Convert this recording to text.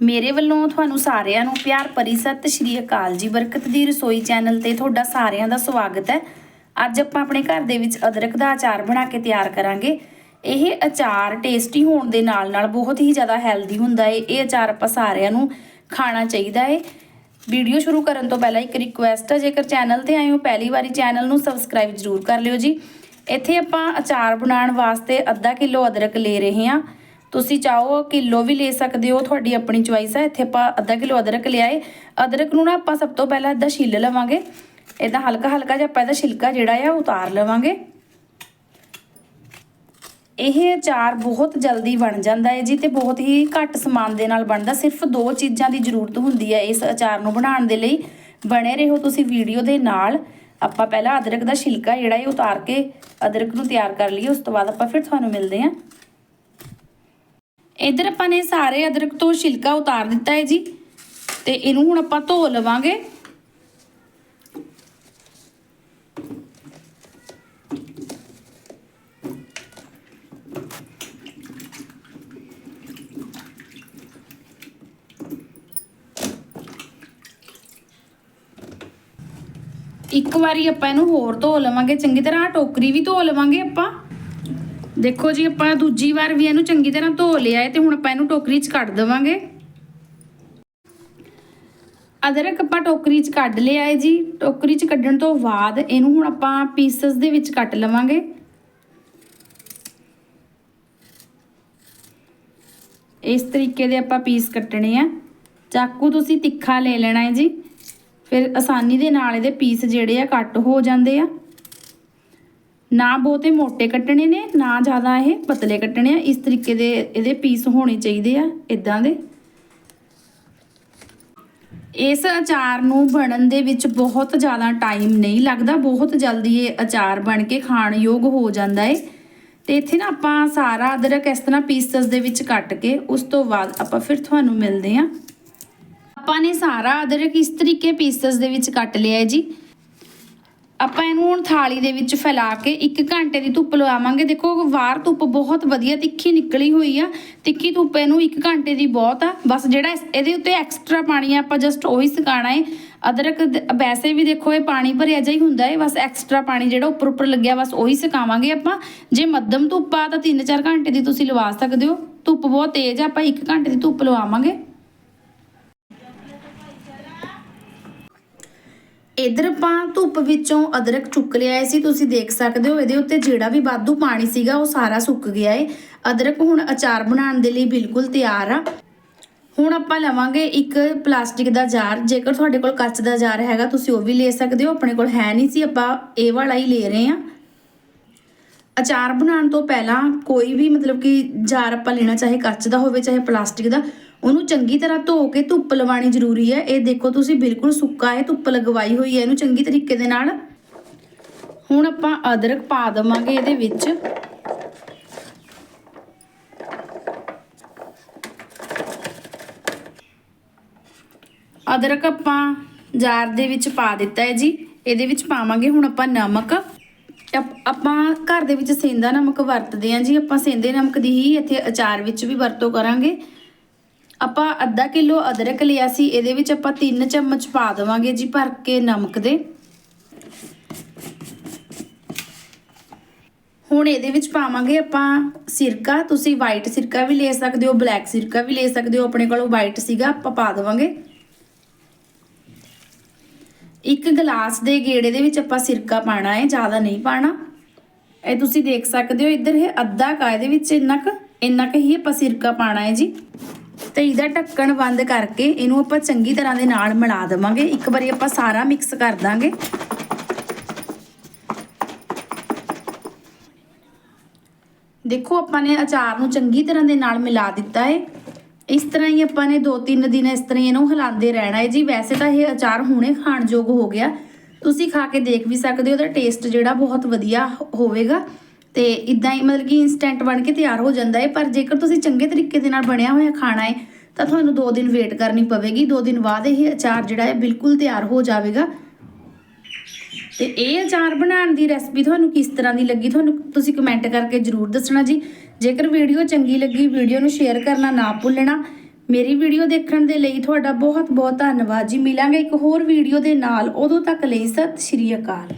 ਮੇਰੇ ਵੱਲੋਂ ਤੁਹਾਨੂੰ ਸਾਰਿਆਂ ਨੂੰ ਪਿਆਰ ਭਰੀ ਸਤਿ ਸ਼੍ਰੀ ਅਕਾਲ ਜੀ। ਬਰਕਤ ਦੀ ਰਸੋਈ ਚੈਨਲ ਤੇ ਤੁਹਾਡਾ ਸਾਰਿਆਂ ਦਾ ਸਵਾਗਤ ਹੈ। ਅੱਜ ਆਪਾਂ ਆਪਣੇ ਘਰ ਦੇ ਵਿੱਚ ਅਦਰਕ ਦਾ ਅਚਾਰ ਬਣਾ ਕੇ ਤਿਆਰ ਕਰਾਂਗੇ। ਇਹ ਅਚਾਰ ਟੇਸਟੀ ਹੋਣ ਦੇ ਨਾਲ ਨਾਲ ਬਹੁਤ ਹੀ ਜ਼ਿਆਦਾ ਹੈਲਦੀ ਹੁੰਦਾ ਹੈ ਇਹ ਅਚਾਰ ਆਪਾਂ ਸਾਰਿਆਂ ਨੂੰ ਖਾਣਾ ਚਾਹੀਦਾ ਹੈ ਵੀਡੀਓ ਸ਼ੁਰੂ ਕਰਨ ਤੋਂ ਪਹਿਲਾਂ ਇੱਕ ਰਿਕੁਐਸਟ ਹੈ ਜੇਕਰ ਚੈਨਲ ਤੇ ਆਏ ਹੋ, ਪਹਿਲੀ ਵਾਰੀ ਚੈਨਲ ਨੂੰ ਸਬਸਕ੍ਰਾਈਬ ਜ਼ਰੂਰ ਕਰ ਲਿਓ ਜੀ। ਇੱਥੇ ਆਪਾਂ ਅਚਾਰ ਬਣਾਉਣ ਵਾਸਤੇ ਅੱਧਾ ਕਿਲੋ ਅਦਰਕ ਲੈ ਰਹੇ ਹਾਂ। ਤੁਸੀਂ ਚਾਹੋ ਕਿਲੋ ਵੀ ਲੈ ਸਕਦੇ ਹੋ, ਤੁਹਾਡੀ ਆਪਣੀ ਚੁਆਇਸ ਹੈ ਇੱਥੇ ਆਪਾਂ ਅੱਧਾ ਕਿਲੋ ਅਦਰਕ ਲਿਆਏ। ਅਦਰਕ ਨੂੰ ਨਾ ਆਪਾਂ ਸਭ ਤੋਂ ਪਹਿਲਾਂ ਇੱਦਾਂ ਛਿੱਲ ਲਵਾਂਗੇ। ਇਦਾਂ ਹਲਕਾ ਹਲਕਾ ਜਿਹਾ ਆਪਾਂ ਇਹਦਾ ਛਿਲਕਾ ਜਿਹੜਾ ਆ ਉਤਾਰ ਲਵਾਂਗੇ। ਇਹ ਅਚਾਰ ਬਹੁਤ ਜਲਦੀ ਬਣ ਜਾਂਦਾ ਹੈ ਜੀ ਤੇ ਬਹੁਤ ਹੀ ਘੱਟ ਸਮਾਨ ਦੇ ਨਾਲ ਬਣਦਾ। ਸਿਰਫ ਦੋ ਚੀਜ਼ਾਂ ਦੀ ਜ਼ਰੂਰਤ ਹੁੰਦੀ ਹੈ ਇਸ ਅਚਾਰ ਨੂੰ ਬਣਾਉਣ ਦੇ ਲਈ। ਬਣੇ ਰਹੋ ਤੁਸੀਂ ਵੀਡੀਓ ਦੇ ਨਾਲ। ਆਪਾਂ ਪਹਿਲਾਂ ਅਦਰਕ ਦਾ ਛਿਲਕਾ ਜਿਹੜਾ ਇਹ ਉਤਾਰ ਕੇ ਅਦਰਕ ਨੂੰ ਤਿਆਰ ਕਰ ਲਈਏ। ਉਸ ਤੋਂ ਬਾਅਦ ਆਪਾਂ ਫਿਰ ਤੁਹਾਨੂੰ ਮਿਲਦੇ ਹਾਂ ਇਧਰ ਆਪਾਂ ਨੇ ਸਾਰੇ ਅਦਰਕ ਤੋਂ ਛਿਲਕਾ ਉਤਾਰ ਦਿੱਤਾ ਹੈ ਜੀ। ਤੇ ਇਹਨੂੰ ਹੁਣ ਆਪਾਂ ਧੋ ਲਵਾਂਗੇ। ਇੱਕ ਵਾਰੀ ਆਪਾਂ ਇਹਨੂੰ ਹੋਰ ਧੋ ਲਵਾਂਗੇ। ਚੰਗੀ ਤਰ੍ਹਾਂ ਟੋਕਰੀ ਵੀ ਧੋ ਲਵਾਂਗੇ ਆਪਾਂ। ਦੇਖੋ ਜੀ, ਆਪਾਂ ਦੂਜੀ ਵਾਰ ਵੀ ਇਹਨੂੰ ਚੰਗੀ ਤਰ੍ਹਾਂ ਧੋ ਲਿਆ ਹੈ ਤੇ ਹੁਣ ਆਪਾਂ ਇਹਨੂੰ ਟੋਕਰੀ 'ਚ ਕੱਢ ਦੇਵਾਂਗੇ। ਅਦਰਕ ਆਪਾਂ ਟੋਕਰੀ 'ਚ ਕੱਢ ਲਿਆ ਹੈ ਜੀ। ਟੋਕਰੀ 'ਚ ਕੱਢਣ ਤੋਂ ਬਾਅਦ ਇਹਨੂੰ ਹੁਣ ਆਪਾਂ ਪੀਸਸ ਦੇ ਵਿੱਚ ਕੱਟ ਲਵਾਂਗੇ। ਇਸ ਤਰੀਕੇ ਦੇ ਆਪਾਂ ਪੀਸ ਕੱਟਣੇ ਆ। ਚਾਕੂ ਤੁਸੀਂ ਤਿੱਖਾ ਲੈ ਲੈਣਾ ਹੈ ਜੀ। ਫਿਰ ਆਸਾਨੀ ਦੇ ਨਾਲ ਇਹਦੇ ਪੀਸ ਜਿਹੜੇ ਆ ਕੱਟ ਹੋ ਜਾਂਦੇ ਆ। ਨਾ ਬਹੁਤੇ ਮੋਟੇ ਕੱਟਣੇ ਨੇ, ਨਾ ਜ਼ਿਆਦਾ ਇਹ ਪਤਲੇ ਕੱਟਣੇ ਆ। ਇਸ ਤਰੀਕੇ ਦੇ ਇਹਦੇ ਪੀਸ ਹੋਣੇ ਚਾਹੀਦੇ ਆ ਇਦਾਂ ਦੇ। ਇਸ ਅਚਾਰ ਨੂੰ ਬਣਨ ਦੇ ਵਿੱਚ ਬਹੁਤ ਜ਼ਿਆਦਾ ਟਾਈਮ ਨਹੀਂ ਲੱਗਦਾ, ਬਹੁਤ ਜਲਦੀ ਇਹ ਅਚਾਰ ਬਣ ਕੇ ਖਾਣ ਯੋਗ ਹੋ ਜਾਂਦਾ ਏ। ਤੇ ਇੱਥੇ ਨਾ ਆਪਾਂ ਸਾਰਾ ਅਦਰਕ ਇਸ ਤਰ੍ਹਾਂ ਪੀਸਸ ਦੇ ਵਿੱਚ ਕੱਟ ਕੇ ਉਸ ਤੋਂ ਬਾਅਦ ਆਪਾਂ ਫਿਰ ਤੁਹਾਨੂੰ ਮਿਲਦੇ ਹਾਂ ਆਪਾਂ ਨੇ ਸਾਰਾ ਅਦਰਕ ਇਸ ਤਰੀਕੇ ਪੀਸਸ ਦੇ ਵਿੱਚ ਕੱਟ ਲਿਆ ਹੈ ਜੀ। ਆਪਾਂ ਇਹਨੂੰ ਹੁਣ ਥਾਲੀ ਦੇ ਵਿੱਚ ਫੈਲਾ ਕੇ 1 ਘੰਟੇ ਦੀ ਧੁੱਪ ਲਵਾਵਾਂਗੇ। ਦੇਖੋ ਵਾਰ ਧੁੱਪ ਬਹੁਤ ਵਧੀਆ ਤਿੱਖੀ ਨਿਕਲੀ ਹੋਈ ਆ। ਤਿੱਖੀ ਧੁੱਪ ਇਹਨੂੰ 1 ਘੰਟੇ ਦੀ ਬਹੁਤ ਆ। ਬਸ ਜਿਹੜਾ ਇਹਦੇ ਉੱਤੇ ਐਕਸਟਰਾ ਪਾਣੀ ਆ, ਆਪਾਂ ਜਸਟ ਉਹੀ ਸੁਕਾਣਾ ਹੈ ਅਦਰਕ ਵੈਸੇ ਵੀ ਦੇਖੋ, ਇਹ ਪਾਣੀ ਭਰਿਆ ਜਿਹਾ ਹੀ ਹੁੰਦਾ ਹੈ ਬਸ ਐਕਸਟਰਾ ਪਾਣੀ ਜਿਹੜਾ ਉੱਪਰ ਉੱਪਰ ਲੱਗਿਆ, ਬਸ ਉਹੀ ਸੁਕਾਵਾਂਗੇ ਆਪਾਂ। ਜੇ ਮੱਧਮ ਧੁੱਪ ਆ, ਤਾਂ 3-4 ਘੰਟੇ ਦੀ ਤੁਸੀਂ ਲਵਾ ਸਕਦੇ ਹੋ। ਧੁੱਪ ਬਹੁਤ ਤੇਜ਼ ਆ, ਆਪਾਂ 1 ਘੰਟੇ ਦੀ ਧੁੱਪ ਲਵਾਵਾਂਗੇ। ਇਧਰ ਆਪਾਂ ਧੁੱਪ ਵਿੱਚੋਂ ਅਦਰਕ ਚੁੱਕ ਲਿਆ ਸੀ, ਤੁਸੀਂ ਦੇਖ ਸਕਦੇ ਹੋ, ਇਹਦੇ ਉੱਤੇ ਜਿਹੜਾ ਵੀ ਵਾਧੂ ਪਾਣੀ ਸੀਗਾ, ਉਹ ਸਾਰਾ ਸੁੱਕ ਗਿਆ ਏ ਅਦਰਕ ਹੁਣ ਅਚਾਰ ਬਣਾਉਣ ਦੇ ਲਈ ਬਿਲਕੁਲ ਤਿਆਰ ਆ। ਹੁਣ ਆਪਾਂ ਲਵਾਂਗੇ ਇੱਕ ਪਲਾਸਟਿਕ ਦਾ ਜਾਰ, ਜੇਕਰ ਤੁਹਾਡੇ ਕੋਲ ਕੱਚ ਦਾ ਜਾਰ ਹੈਗਾ, ਤੁਸੀਂ ਉਹ ਵੀ ਲੈ ਸਕਦੇ ਹੋ, ਆਪਣੇ ਕੋਲ ਹੈ ਨਹੀਂ ਸੀ, ਆਪਾਂ ਇਹ ਵਾਲਾ ਹੀ ਲੈ ਰਹੇ ਹਾਂ। ਅਚਾਰ ਬਣਾਉਣ ਤੋਂ ਪਹਿਲਾਂ ਕੋਈ ਵੀ ਮਤਲਬ ਕਿ ਜਾਰ ਆਪਾਂ ਲੈਣਾ, ਚਾਹੇ ਕੱਚ ਦਾ ਹੋਵੇ, ਚਾਹੇ ਪਲਾਸਟਿਕ ਦਾ, ਉਹਨੂੰ ਚੰਗੀ ਤਰ੍ਹਾਂ ਧੋ ਕੇ ਧੁੱਪ ਲਵਾਣੀ ਜ਼ਰੂਰੀ ਹੈ। ਇਹ ਦੇਖੋ ਤੁਸੀਂ, ਬਿਲਕੁਲ ਸੁੱਕਾ ਹੈ, ਧੁੱਪ ਲਗਵਾਈ ਹੋਈ ਹੈ ਇਹਨੂੰ ਚੰਗੀ ਤਰੀਕੇ ਦੇ ਨਾਲ। ਹੁਣ ਆਪਾਂ ਅਦਰਕ ਪਾ ਦਵਾਂਗੇ ਇਹਦੇ ਵਿੱਚ। ਅਦਰਕ ਆਪਾਂ ਜਾਰ ਦੇ ਵਿੱਚ ਪਾ ਦਿੱਤਾ ਹੈ ਜੀ। ਇਹਦੇ ਵਿੱਚ ਪਾਵਾਂਗੇ ਹੁਣ ਆਪਾਂ ਨਮਕ। ਆਪਾਂ ਘਰ ਦੇ ਵਿੱਚ ਸੇਂਦਾ ਨਮਕ ਵਰਤਦੇ ਹਾਂ ਜੀ, ਆਪਾਂ ਸੇਂਦੇ ਨਮਕ ਦੀ ਹੀ ਇੱਥੇ ਅਚਾਰ ਵਿੱਚ ਵੀ ਵਰਤੋਂ ਕਰਾਂਗੇ। ਆਪਾਂ ਅੱਧਾ ਕਿਲੋ ਅਦਰਕ ਲਿਆ ਸੀ, ਇਹਦੇ ਵਿੱਚ ਆਪਾਂ 3 ਚਮਚ ਪਾ ਦੇਵਾਂਗੇ ਜੀ ਭਰ ਕੇ ਨਮਕ ਦੇ। ਹੁਣ ਇਹਦੇ ਵਿੱਚ ਪਾਵਾਂਗੇ ਆਪਾਂ ਸਿਰਕਾ, ਤੁਸੀਂ ਵਾਈਟ ਸਿਰਕਾ ਵੀ ਲੈ ਸਕਦੇ ਹੋ ਬਲੈਕ ਸਿਰਕਾ ਵੀ ਲੈ ਸਕਦੇ ਹੋ, ਆਪਣੇ ਕੋਲ ਵਾਈਟ ਸੀਗਾ, ਆਪਾਂ ਪਾ ਦੇਵਾਂਗੇ। ਇੱਕ ਗਲਾਸ ਦੇ ਗੇੜੇ ਦੇ ਵਿੱਚ ਆਪਾਂ ਸਿਰਕਾ ਪਾਣਾ ਹੈ, ਜ਼ਿਆਦਾ ਨਹੀਂ ਪਾਣਾ ਇਹ ਤੁਸੀਂ ਦੇਖ ਸਕਦੇ ਹੋ, ਇੱਧਰ ਇਹ ਅੱਧਾ ਕਾ, ਇਹਦੇ ਵਿੱਚ ਇੰਨਾ ਕੁ ਇੰਨਾ ਕੁ ਹੀ ਆਪਾਂ ਸਿਰਕਾ ਪਾਣਾ ਹੈ ਜੀ। ਤੇ ਇਹਦਾ ਢੱਕਣ ਬੰਦ ਕਰਕੇ ਇਹਨੂੰ ਆਪਾਂ ਚੰਗੀ ਤਰ੍ਹਾਂ ਦੇ ਨਾਲ ਮਿਲਾ ਦੇਵਾਂਗੇ। ਇੱਕ ਵਾਰੀ ਆਪਾਂ ਸਾਰਾ ਮਿਕਸ ਕਰ ਦਾਂਗੇ। ਦੇਖੋ, ਆਪਾਂ ਨੇ ਅਚਾਰ ਨੂੰ ਚੰਗੀ ਤਰ੍ਹਾਂ ਦੇ ਨਾਲ ਮਿਲਾ ਦਿੱਤਾ ਹੈ। ਇਸ ਤਰ੍ਹਾਂ ਹੀ ਆਪਾਂ ਨੇ 2-3 ਦਿਨ ਇਸ ਤਰ੍ਹਾਂ ਹੀ ਇਹਨੂੰ ਹਿਲਾਉਂਦੇ ਰਹਿਣਾ ਹੈ ਜੀ। ਵੈਸੇ ਤਾਂ ਇਹ ਅਚਾਰ ਹੁਣੇ ਖਾਣਯੋਗ ਹੋ ਗਿਆ। ਤੁਸੀਂ ਖਾ ਕੇ ਦੇਖ ਵੀ ਸਕਦੇ ਹੋ, ਉਹਦਾ ਟੇਸਟ ਜਿਹੜਾ ਬਹੁਤ ਵਧੀਆ ਹੋਵੇਗਾ। ਤੇ ਇਦਾਂ ਹੀ ਮਤਲਬ ਕਿ ਇਨਸਟੈਂਟ ਬਣ ਕੇ ਤਿਆਰ ਹੋ ਜਾਂਦਾ ਹੈ। ਪਰ ਜੇਕਰ ਤੁਸੀਂ ਚੰਗੇ ਤਰੀਕੇ ਦੇ ਨਾਲ ਬਣਿਆ ਹੋਇਆ ਖਾਣਾ ਹੈ, ਤਾਂ ਤੁਹਾਨੂੰ 2 ਦਿਨ ਵੇਟ ਕਰਨੀ ਪਵੇਗੀ। 2 ਦਿਨ ਬਾਅਦ ਇਹ ਅਚਾਰ ਜਿਹੜਾ ਹੈ, ਬਿਲਕੁਲ ਤਿਆਰ ਹੋ ਜਾਵੇਗਾ। ਤੇ ਇਹ ਅਚਾਰ ਬਣਾਉਣ ਦੀ ਰੈਸਪੀ ਤੁਹਾਨੂੰ ਕਿਸ ਤਰ੍ਹਾਂ ਦੀ ਲੱਗੀ ਤੁਹਾਨੂੰ ਤੁਸੀਂ ਕਮੈਂਟ ਕਰਕੇ ਜਰੂਰ ਦੱਸਣਾ ਜੀ। ਜੇਕਰ ਵੀਡੀਓ ਚੰਗੀ ਲੱਗੀ ਵੀਡੀਓ ਨੂੰ ਸ਼ੇਅਰ ਕਰਨਾ ਨਾ ਭੁੱਲਣਾ, ਮੇਰੀ ਵੀਡੀਓ ਦੇਖਣ ਦੇ ਲਈ ਤੁਹਾਡਾ ਬਹੁਤ ਬਹੁਤ ਧੰਨਵਾਦ ਜੀ। ਮਿਲਾਂਗੇ ਇੱਕ ਹੋਰ ਵੀਡੀਓ ਦੇ ਨਾਲ। ਉਦੋਂ ਤੱਕ ਲਈ ਸਤਿ ਸ਼੍ਰੀ ਅਕਾਲ।